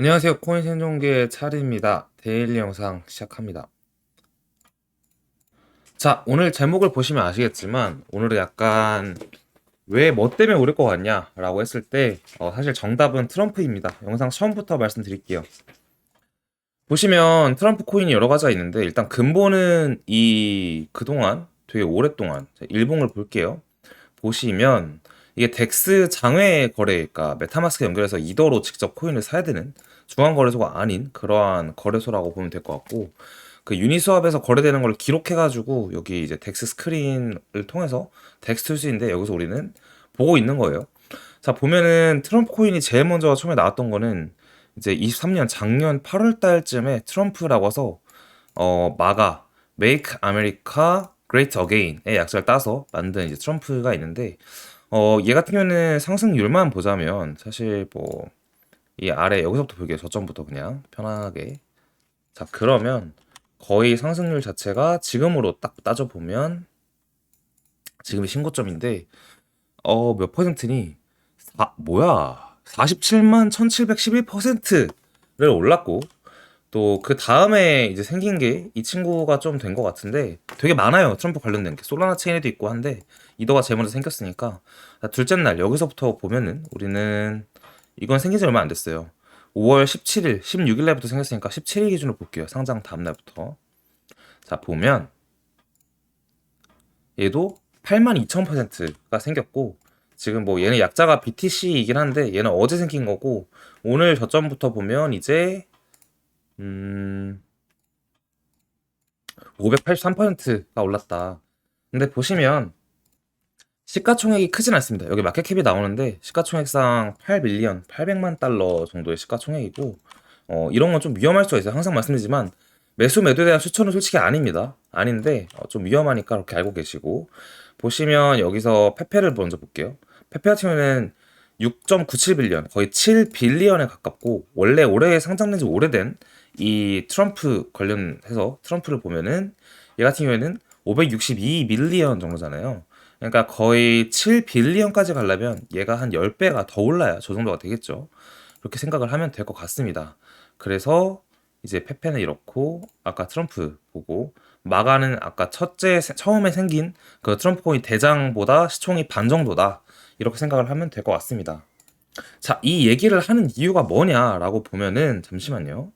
안녕하세요. 코인 생존계의 차리입니다. 데일리 영상 시작합니다. 자, 오늘 제목을 보시면 아시겠지만 오늘은 약간 왜 뭐 때문에 오를 것 같냐 라고 했을 때 어, 사실 정답은 트럼프입니다. 영상 처음부터 말씀드릴게요. 보시면 트럼프 코인이 여러 가지가 있는데 일단 근본은 이 그동안 되게 오랫동안 자, 일봉을 볼게요. 보시면 이게 덱스 장외 거래, 그러니까 메타마스크 연결해서 이더로 직접 코인을 사야 되는 중앙 거래소가 아닌 그러한 거래소라고 보면 될 것 같고 그 유니스왑에서 거래되는 걸 기록해가지고 여기 이제 덱스 스크린을 통해서 덱스 툴스인데 여기서 우리는 보고 있는 거예요. 자 보면은 트럼프 코인이 제일 먼저 처음에 나왔던 거는 이제 23년 작년 8월 달쯤에 트럼프라고 해서 어 마가 Make America Great Again의 약자를 따서 만든 이제 트럼프가 있는데 어 얘 같은 경우는 상승률만 보자면 사실 뭐 이 아래 여기서부터 볼게요. 저점부터 그냥 편하게. 자, 그러면 거의 상승률 자체가 지금으로 딱 따져보면 지금이 신고점인데 어, 몇 퍼센트니? 아, 뭐야? 47만 1711%를 올랐고 또 그 다음에 이제 생긴 게 이 친구가 좀 된 것 같은데 되게 많아요. 트럼프 관련된 게. 솔라나 체인에도 있고 한데 이더가 제일 먼저 생겼으니까 자, 둘째 날 여기서부터 보면은 우리는 이건 생긴 지 얼마 안 됐어요. 5월 17일, 16일 날부터 생겼으니까 17일 기준으로 볼게요. 상장 다음 날부터. 자, 보면 얘도 82,000%가 생겼고 지금 뭐 얘는 약자가 BTC이긴 한데 얘는 어제 생긴 거고 오늘 저점부터 보면 이제 음 583%가 올랐다. 근데 보시면 시가총액이 크진 않습니다. 여기 마켓캡이 나오는데 시가총액상 8밀리언, 800만 달러 정도의 시가총액이고 어, 이런 건 좀 위험할 수가 있어요. 항상 말씀드리지만 매수 매도에 대한 추천은 솔직히 아닙니다. 아닌데 어, 좀 위험하니까 그렇게 알고 계시고 보시면 여기서 페페를 먼저 볼게요. 페페 같은 경우는 6.97빌리언, 거의 7빌리언에 가깝고 원래 올해 상장된 지 오래된 이 트럼프 관련해서 트럼프를 보면은 얘 같은 경우에는 562 밀리언 정도잖아요. 그러니까 거의 7 빌리언까지 가려면 얘가 한 10배가 더 올라야 저 정도가 되겠죠. 그렇게 생각을 하면 될 것 같습니다. 그래서 이제 페페는 이렇고 아까 트럼프 보고 마가는 아까 첫째 처음에 생긴 그 트럼프 코인 대장보다 시총이 반 정도다. 이렇게 생각을 하면 될 것 같습니다. 자, 이 얘기를 하는 이유가 뭐냐라고 보면은 잠시만요.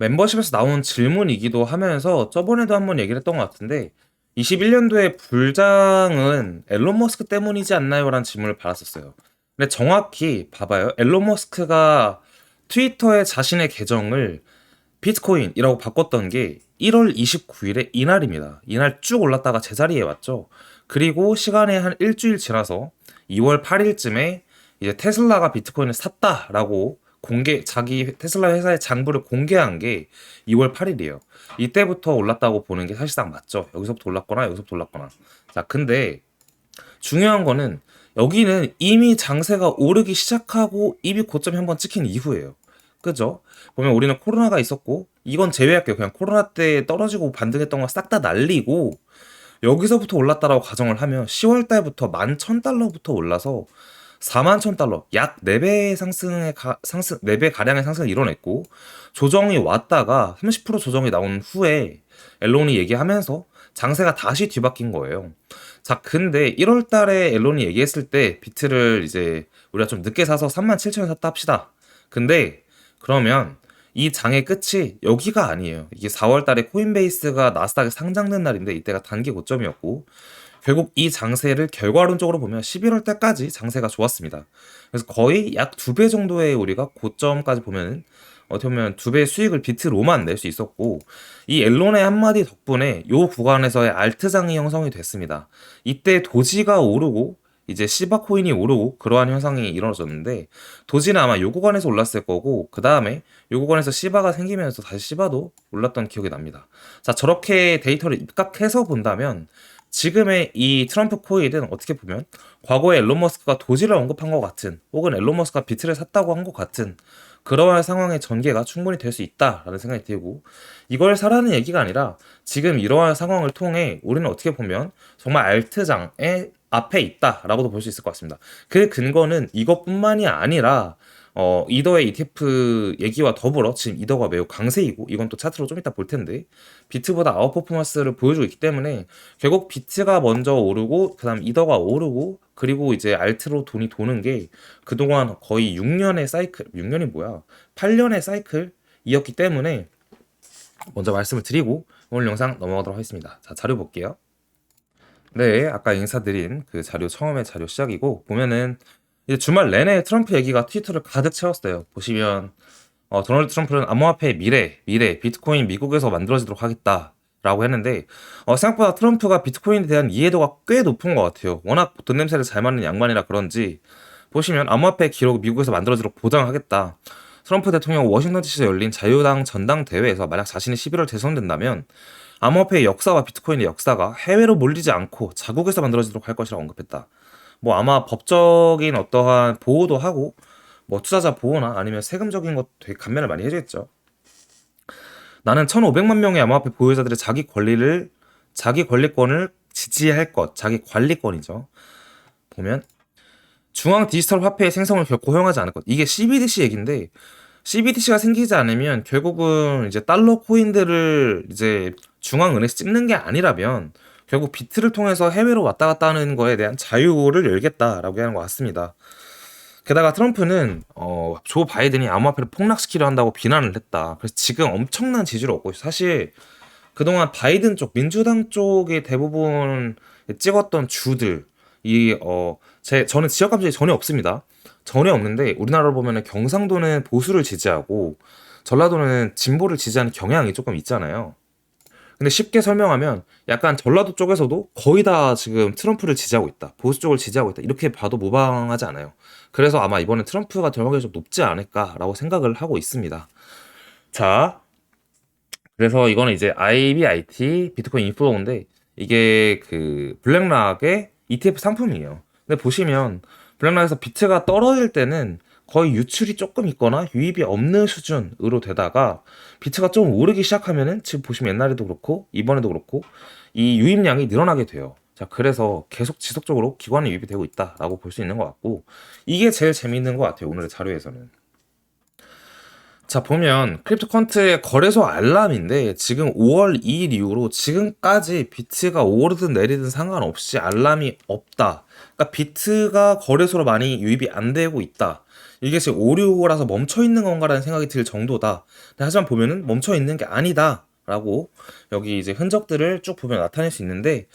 멤버십에서 나온 질문이기도 하면서 저번에도 한번 얘기를 했던 것 같은데 21년도에 불장은 앨런 머스크 때문이지 않나요? 라는 질문을 받았었어요. 근데 정확히 봐봐요. 앨런 머스크가 트위터에 자신의 계정을 비트코인이라고 바꿨던 게 1월 29일에 이날입니다. 이날 쭉 올랐다가 제자리에 왔죠. 그리고 시간이 한 일주일 지나서 2월 8일쯤에 이제 테슬라가 비트코인을 샀다라고 공개 자기 테슬라 회사의 장부를 공개한 게 2월 8일이에요. 이때부터 올랐다고 보는 게 사실상 맞죠. 여기서부터 올랐거나 여기서부터 올랐거나. 자, 근데 중요한 거는 여기는 이미 장세가 오르기 시작하고 이미 고점이 한번 찍힌 이후예요. 그죠? 보면 우리는 코로나가 있었고 이건 제외할게요. 그냥 코로나 때 떨어지고 반등했던 거 싹 다 날리고 여기서부터 올랐다라고 가정을 하면 10월 달부터 11,000달러부터 올라서 4만 천 달러, 약 4배 상승의 가, 상승 4배 가량의 상승을 이뤄냈고 조정이 왔다가 30% 조정이 나온 후에 엘론이 얘기하면서 장세가 다시 뒤바뀐 거예요. 자, 근데 1월 달에 엘론이 얘기했을 때 비트를 이제 우리가 좀 늦게 사서 3만 7천에 샀다 합시다. 근데 그러면 이 장의 끝이 여기가 아니에요. 이게 4월 달에 코인베이스가 나스닥에 상장된 날인데 이때가 단기 고점이었고 결국 이 장세를 결과론적으로 보면 11월 때까지 장세가 좋았습니다. 그래서 거의 약 두 배 정도의 우리가 고점까지 보면은 어떻게 보면 두 배의 수익을 비트로만 낼 수 있었고 이 앨론의 한마디 덕분에 요 구간에서의 알트장이 형성이 됐습니다. 이때 도지가 오르고 이제 시바 코인이 오르고 그러한 현상이 일어났었는데 도지는 아마 요 구간에서 올랐을 거고 그 다음에 요 구간에서 시바가 생기면서 다시 시바도 올랐던 기억이 납니다. 자 저렇게 데이터를 입각해서 본다면 지금의 이 트럼프 코일은 어떻게 보면 과거에 앨런 머스크가 도지를 언급한 것 같은 혹은 앨런 머스크가 비트를 샀다고 한 것 같은 그러한 상황의 전개가 충분히 될 수 있다라는 생각이 들고 이걸 사라는 얘기가 아니라 지금 이러한 상황을 통해 우리는 어떻게 보면 정말 알트장의 앞에 있다라고도 볼 수 있을 것 같습니다. 그 근거는 이것뿐만이 아니라 어, 이더의 ETF 얘기와 더불어 지금 이더가 매우 강세이고 이건 또 차트로 좀 이따 볼 텐데 비트보다 아웃 퍼포먼스를 보여주고 있기 때문에 결국 비트가 먼저 오르고 그다음 이더가 오르고 그리고 이제 알트로 돈이 도는 게 그동안 거의 6년의 사이클 6년이 뭐야 8년의 사이클이었기 때문에 먼저 말씀을 드리고 오늘 영상 넘어가도록 하겠습니다. 자 자료 볼게요. 네, 아까 인사드린 그 자료 처음에 자료 시작이고 보면은 주말 내내 트럼프 얘기가 트위터를 가득 채웠어요. 보시면 어, 도널드 트럼프는 암호화폐의 미래, 미래, 비트코인 미국에서 만들어지도록 하겠다 라고 했는데 어, 생각보다 트럼프가 비트코인에 대한 이해도가 꽤 높은 것 같아요. 워낙 돈 냄새를 잘 맡는 양반이라 그런지 보시면 암호화폐 기록 미국에서 만들어지도록 보장하겠다. 트럼프 대통령 워싱턴 DC에서 열린 자유당 전당 대회에서 만약 자신이 11월 대선된다면 암호화폐의 역사와 비트코인의 역사가 해외로 몰리지 않고 자국에서 만들어지도록 할 것이라고 언급했다. 뭐 아마 법적인 어떠한 보호도 하고 뭐 투자자 보호나 아니면 세금적인 것 되게 감면을 많이 해주겠죠. 나는 1,500만 명의 암호화폐 보유자들의 자기 권리를 자기 권리권을 지지할 것, 자기 관리권이죠. 보면 중앙 디지털 화폐의 생성을 결코 허용하지 않을 것. 이게 CBDC 얘기인데 CBDC가 생기지 않으면 결국은 이제 달러 코인들을 이제 중앙은행에서 찍는 게 아니라면 결국 비트를 통해서 해외로 왔다 갔다 하는 거에 대한 자유를 열겠다라고 하는 것 같습니다. 게다가 트럼프는 어, 조 바이든이 암호화폐를 폭락시키려 한다고 비난을 했다. 그래서 지금 엄청난 지지를 얻고 있어. 사실 그동안 바이든 쪽 민주당 쪽에 대부분 찍었던 주들 이어제 저는 지역 감정이 전혀 없습니다. 전혀 없는데 우리나라로 보면은 경상도는 보수를 지지하고 전라도는 진보를 지지하는 경향이 조금 있잖아요. 근데 쉽게 설명하면 약간 전라도 쪽에서도 거의 다 지금 트럼프를 지지하고 있다. 보수 쪽을 지지하고 있다. 이렇게 봐도 무방하지 않아요. 그래서 아마 이번에 트럼프가 들어가기 좀 높지 않을까라고 생각을 하고 있습니다. 자, 그래서 이거는 이제 IBIT 비트코인 인플로우인데 이게 그 블랙락의 ETF 상품이에요. 근데 보시면 블랙락에서 비트가 떨어질 때는 거의 유출이 조금 있거나 유입이 없는 수준으로 되다가 비트가 좀 오르기 시작하면은 지금 보시면 옛날에도 그렇고 이번에도 그렇고 이 유입량이 늘어나게 돼요. 자, 그래서 계속 지속적으로 기관에 유입이 되고 있다라고 볼 수 있는 것 같고 이게 제일 재미있는 것 같아요. 오늘의 자료에서는. 자, 보면 크립토 컨트의 거래소 알람인데 지금 5월 2일 이후로 지금까지 비트가 오르든 내리든 상관없이 알람이 없다. 그러니까 비트가 거래소로 많이 유입이 안 되고 있다. 이게 지금 오류라서 멈춰 있는 건가라는 생각이 들 정도다. 하지만 보면은 멈춰 있는 게 아니다. 라고 여기 이제 흔적들을 쭉 보면 나타낼 수 있는데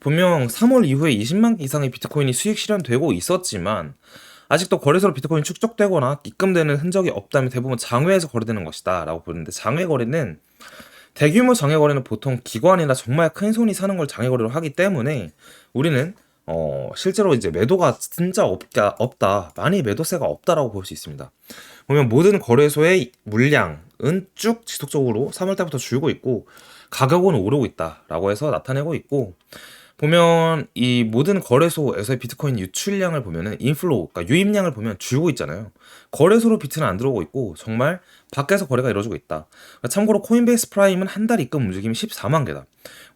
분명 3월 이후에 20만 개 이상의 비트코인이 수익 실현되고 있었지만 아직도 거래소로 비트코인 축적되거나 입금되는 흔적이 없다면 대부분 장외에서 거래되는 것이다 라고 보는데 장외 거래는 대규모 장외 거래는 보통 기관이나 정말 큰 손이 사는 걸 장외 거래로 하기 때문에 우리는 어 실제로 이제 매도가 진짜 없다 없다 많이 매도세가 없다라고 볼 수 있습니다. 보면 모든 거래소의 물량은 쭉 지속적으로 3월 달부터 줄고 있고 가격은 오르고 있다라고 해서 나타내고 있고 보면 이 모든 거래소에서의 비트코인 유출량을 보면은 인플로우, 그러니까 유입량을 보면 줄고 있잖아요. 거래소로 비트는 안 들어오고 있고 정말 밖에서 거래가 이루어지고 있다. 그러니까 참고로 코인베이스 프라임은 한 달 입금 움직임이 14만 개다.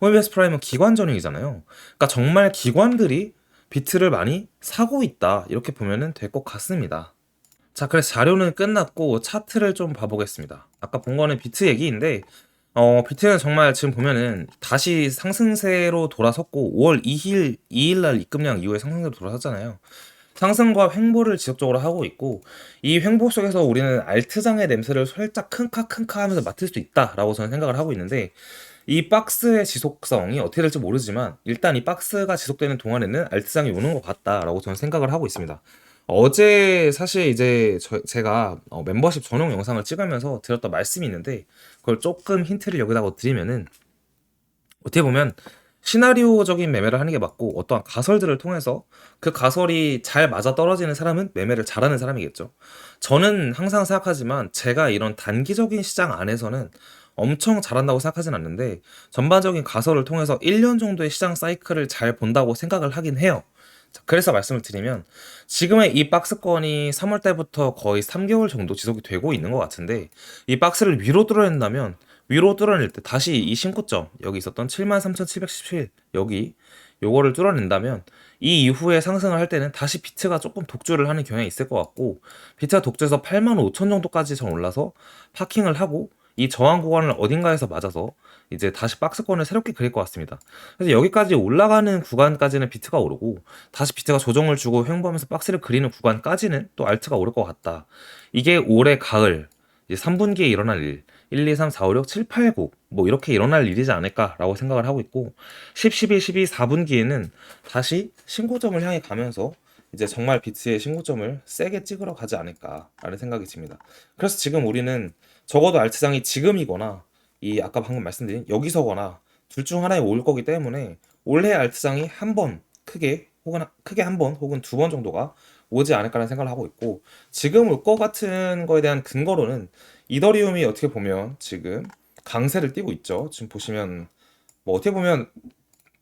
코인베이스 프라임은 기관 전용이잖아요. 그러니까 정말 기관들이 비트를 많이 사고 있다. 이렇게 보면은 될 것 같습니다. 자, 그래서 자료는 끝났고 차트를 좀 봐보겠습니다. 아까 본 거는 비트 얘기인데 어, 비트는 정말 지금 보면은 다시 상승세로 돌아섰고 5월 2일 2일 날 입금량 이후에 상승세로 돌아섰잖아요. 상승과 횡보를 지속적으로 하고 있고 이 횡보 속에서 우리는 알트장의 냄새를 살짝 큰카큰카 하면서 맡을 수 있다라고 저는 생각을 하고 있는데 이 박스의 지속성이 어떻게 될지 모르지만 일단 이 박스가 지속되는 동안에는 알트장이 오는 것 같다라고 저는 생각을 하고 있습니다. 어제 사실 이제 저, 제가 어, 멤버십 전용 영상을 찍으면서 드렸던 말씀이 있는데 그걸 조금 힌트를 여기다가 드리면은 어떻게 보면 시나리오적인 매매를 하는 게 맞고 어떠한 가설들을 통해서 그 가설이 잘 맞아 떨어지는 사람은 매매를 잘하는 사람이겠죠. 저는 항상 생각하지만 제가 이런 단기적인 시장 안에서는 엄청 잘한다고 생각하진 않는데 전반적인 가설을 통해서 1년 정도의 시장 사이클을 잘 본다고 생각을 하긴 해요. 자, 그래서 말씀을 드리면 지금의 이 박스권이 3월 달부터 거의 3개월 정도 지속이 되고 있는 것 같은데 이 박스를 위로 뚫어낸다면 위로 뚫어낼 때 다시 이 신고점 여기 있었던 73,717 여기 요거를 뚫어낸다면 이 이후에 상승을 할 때는 다시 비트가 조금 독주를 하는 경향이 있을 것 같고 비트가 독주해서 8만 5천 정도까지 전 올라서 파킹을 하고 이 저항 구간을 어딘가에서 맞아서 이제 다시 박스권을 새롭게 그릴 것 같습니다. 그래서 여기까지 올라가는 구간까지는 비트가 오르고 다시 비트가 조정을 주고 횡보하면서 박스를 그리는 구간까지는 또 알트가 오를 것 같다. 이게 올해 가을 이제 3분기에 일어날 일 1, 2, 3, 4, 5, 6, 7, 8, 9 뭐 이렇게 일어날 일이지 않을까라고 생각을 하고 있고 10, 11, 12, 4분기에는 다시 신고점을 향해 가면서 이제 정말 비트의 신고점을 세게 찍으러 가지 않을까라는 생각이 듭니다. 그래서 지금 우리는 적어도 알트장이 지금이거나 이 아까 방금 말씀드린 여기서거나 둘 중 하나에 올 거기 때문에 올해 알트장이 한 번 크게 혹은 크게 한 번 혹은 두 번 정도가 오지 않을까라는 생각을 하고 있고 지금 올 것 같은 거에 대한 근거로는 이더리움이 어떻게 보면 지금 강세를 띠고 있죠. 지금 보시면 뭐 어떻게 보면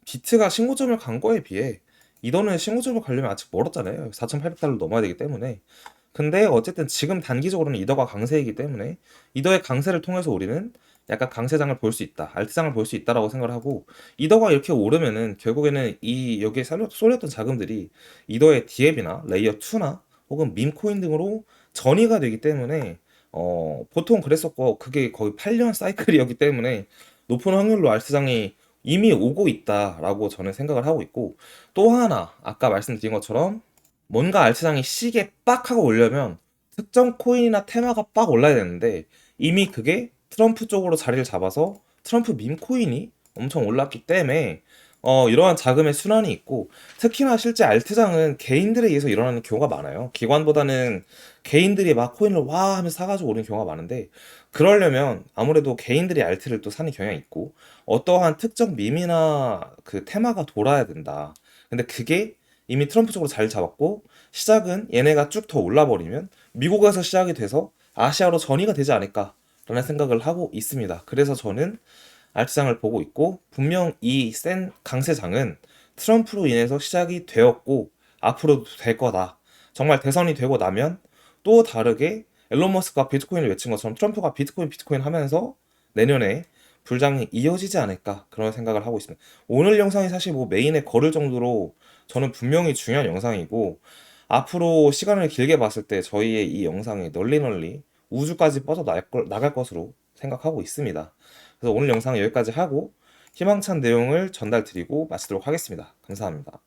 비트가 신고점을 간 거에 비해 이더는 신고점을 가려면 아직 멀었잖아요. 4,800달러 넘어야 되기 때문에. 근데 어쨌든 지금 단기적으로는 이더가 강세이기 때문에 이더의 강세를 통해서 우리는 약간 강세장을 볼 수 있다. 알트장을 볼 수 있다라고 생각을 하고 이더가 이렇게 오르면은 결국에는 이 여기에 쏠렸던 자금들이 이더의 디앱이나 레이어 2나 혹은 밈코인 등으로 전이가 되기 때문에 어 보통 그랬었고 그게 거의 8년 사이클이었기 때문에 높은 확률로 알트장이 이미 오고 있다라고 저는 생각을 하고 있고 또 하나 아까 말씀드린 것처럼 뭔가 알트장이 시계 빡 하고 올려면 특정 코인이나 테마가 빡 올라야 되는데 이미 그게 트럼프 쪽으로 자리를 잡아서 트럼프 밈 코인이 엄청 올랐기 때문에 어, 이러한 자금의 순환이 있고 특히나 실제 알트장은 개인들에 의해서 일어나는 경우가 많아요. 기관보다는 개인들이 막 코인을 와 하면서 사가지고 오는 경우가 많은데 그러려면 아무래도 개인들이 알트를 또 사는 경향이 있고 어떠한 특정 밈이나 그 테마가 돌아야 된다. 근데 그게 이미 트럼프 쪽으로 자리 잡았고 시작은 얘네가 쭉 더 올라버리면 미국에서 시작이 돼서 아시아로 전이가 되지 않을까라는 생각을 하고 있습니다. 그래서 저는 알트장을 보고 있고 분명 이 센 강세장은 트럼프로 인해서 시작이 되었고 앞으로도 될 거다. 정말 대선이 되고 나면 또 다르게 앨런 머스크가 비트코인을 외친 것처럼 트럼프가 비트코인 비트코인 하면서 내년에 불장이 이어지지 않을까 그런 생각을 하고 있습니다. 오늘 영상이 사실 뭐 메인에 걸을 정도로 저는 분명히 중요한 영상이고 앞으로 시간을 길게 봤을 때 저희의 이 영상이 널리 널리 우주까지 뻗어 나갈, 것으로 생각하고 있습니다. 그래서 오늘 영상 여기까지 하고 희망찬 내용을 전달 드리고 마치도록 하겠습니다. 감사합니다.